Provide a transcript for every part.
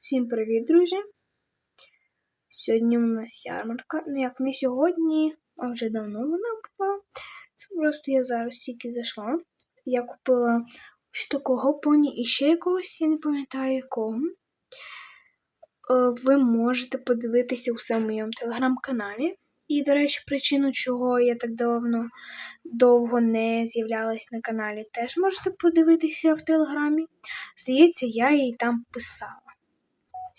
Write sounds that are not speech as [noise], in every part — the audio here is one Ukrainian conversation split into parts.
Всім привіт, друзі! Сьогодні у нас ярмарка. Ну, як не сьогодні, а вже давно вона була. Це просто я зараз тільки зайшла. Я купила ось такого поні і ще якогось, я не пам'ятаю якого. Е, Ви можете подивитися у моєму телеграм-каналі. І, до речі, причину, чого я так давно довго не з'являлась на каналі, теж можете подивитися в телеграмі. Здається, я її там писала.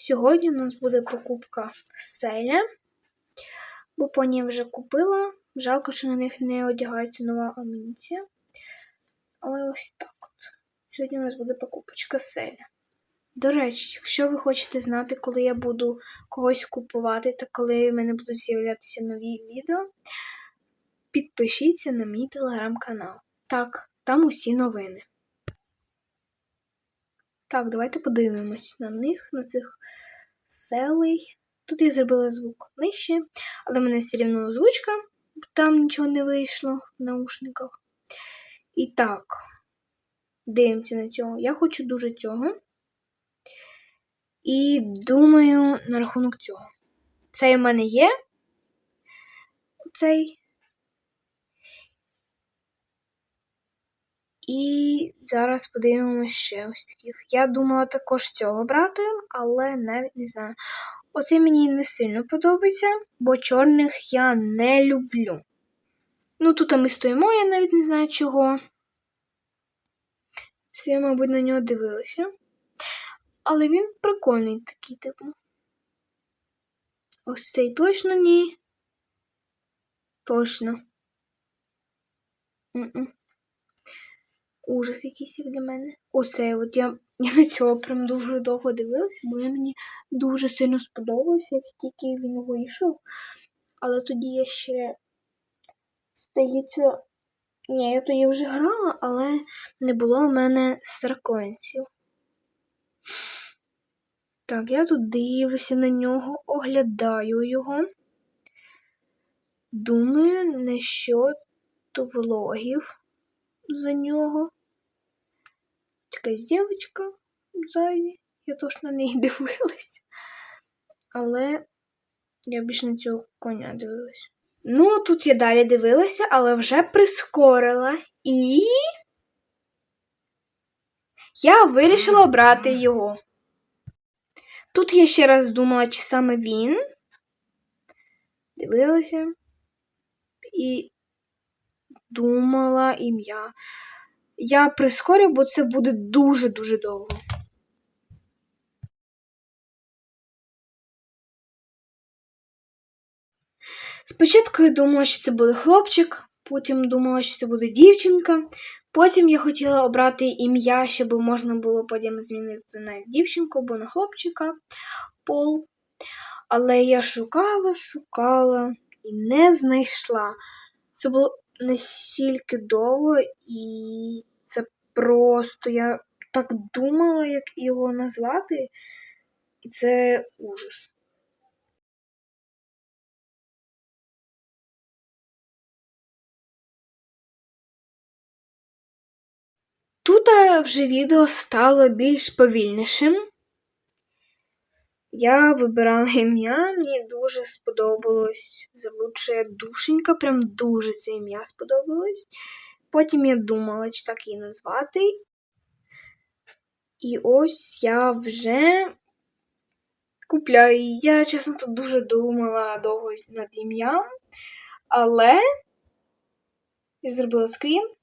Сьогодні у нас буде покупка селя, бо я вже купила. Жалко, що на них не одягається нова амуніція. Але ось так от. Сьогодні у нас буде покупочка селя. До речі, якщо ви хочете знати, коли я буду когось купувати та коли в мене будуть з'являтися нові відео, підпишіться на мій телеграм-канал. Так, там усі новини. Так, давайте подивимось на них, на цих селей. Тут я зробила звук нижче, але в мене все рівно озвучка, там нічого не вийшло в наушниках. І так, дивимося на цього. Я хочу дуже цього. І думаю на рахунок цього. Цей в мене є. Цей. І зараз подивимося ще ось таких. Я думала також цього брати, але навіть не знаю. Оцей мені не сильно подобається, бо чорних я не люблю. Ну, тут ми стоїмо, я навіть не знаю чого. Це я, мабуть, на нього дивилася. Але він прикольний такий, типу. Ось цей точно ні. Точно. М -м. Ужас якийсь як для мене. Оце от я [laughs] я на цього прям дуже довго дивилася, бо він мені дуже сильно сподобався, як тільки він вийшов. Але тоді я ще, здається, ні, я тоді вже грала, але не було у мене саркоінців. Так, я тут дивлюся на нього, оглядаю його. Думаю, не що то влогів за нього. Якась дівчинка ззаді. Я точно на неї [laughs] дивилась. Але я більше на цього коня дивилась. Ну, тут я далі дивилася, але вже прискорила. І я вирішила брати його. Тут я ще раз думала, чи саме він. Дивилася і думала ім'я. Я прискорю, бо це буде дуже-дуже довго. Спочатку я думала, що це буде хлопчик, потім думала, що це буде дівчинка. Потім я хотіла обрати ім'я, щоб можна було потім змінити на дівчинку або на хлопчика пол. Але я шукала, шукала і не знайшла. Це було настільки довго, і це просто я так думала, як його назвати, і це ужас. Тут вже відео стало більш повільнішим. Я вибирала ім'я, мені дуже сподобалось заблудшая душенька, прям дуже це ім'я сподобалось. Потім я думала, чи так її назвати. І ось я вже купляю її. Я, чесно, тут дуже думала довго над ім'ям, але я зробила скрін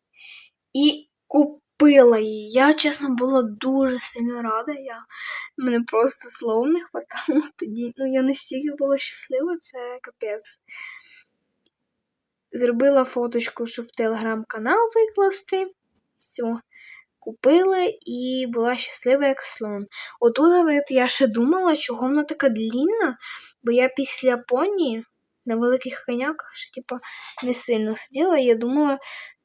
і купила її. Я, чесно, була дуже сильно рада. Я... Мене просто слов не хватало тоді. Ну, я настільки була щаслива, це капець. Зробила фоточку, щоб в телеграм-канал викласти. Все. Купила і була щаслива, як слон. Отут я ще думала, чого вона така длінна, бо я після поні на великих коняках ще типа, не сильно сиділа. Я думала,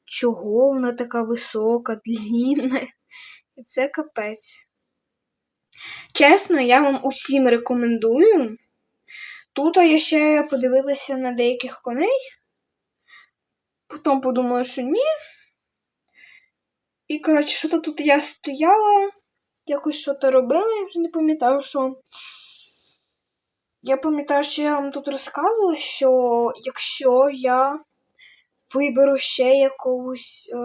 чого вона така висока, длінна. І це капець. Чесно, я вам усім рекомендую. Тут я ще подивилася на деяких коней, потім подумала, що ні. І, коротше, що то тут я стояла, якось що-то робила, я вже не пам'ятаю, що. Я пам'ятаю, що я вам тут розказувала, що якщо я виберу ще якогось е,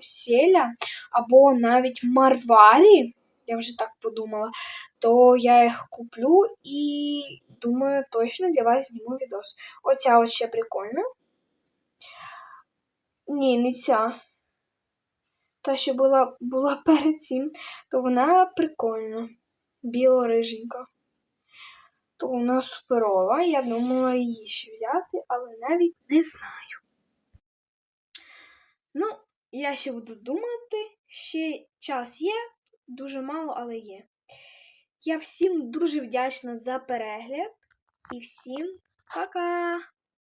селя або навіть марварі, я вже так подумала, то я їх куплю і думаю, точно для вас зніму відос. Оця от ще прикольна. Ні, не ця. Та, що була, була [laughs] перед цим, то вона прикольна. Біло-риженька. То вона суперова. Я думала її ще взяти, але навіть не знаю. Ну, я ще буду думати. Ще час є, дуже мало, але є. Я всім дуже вдячна за перегляд і всім пока!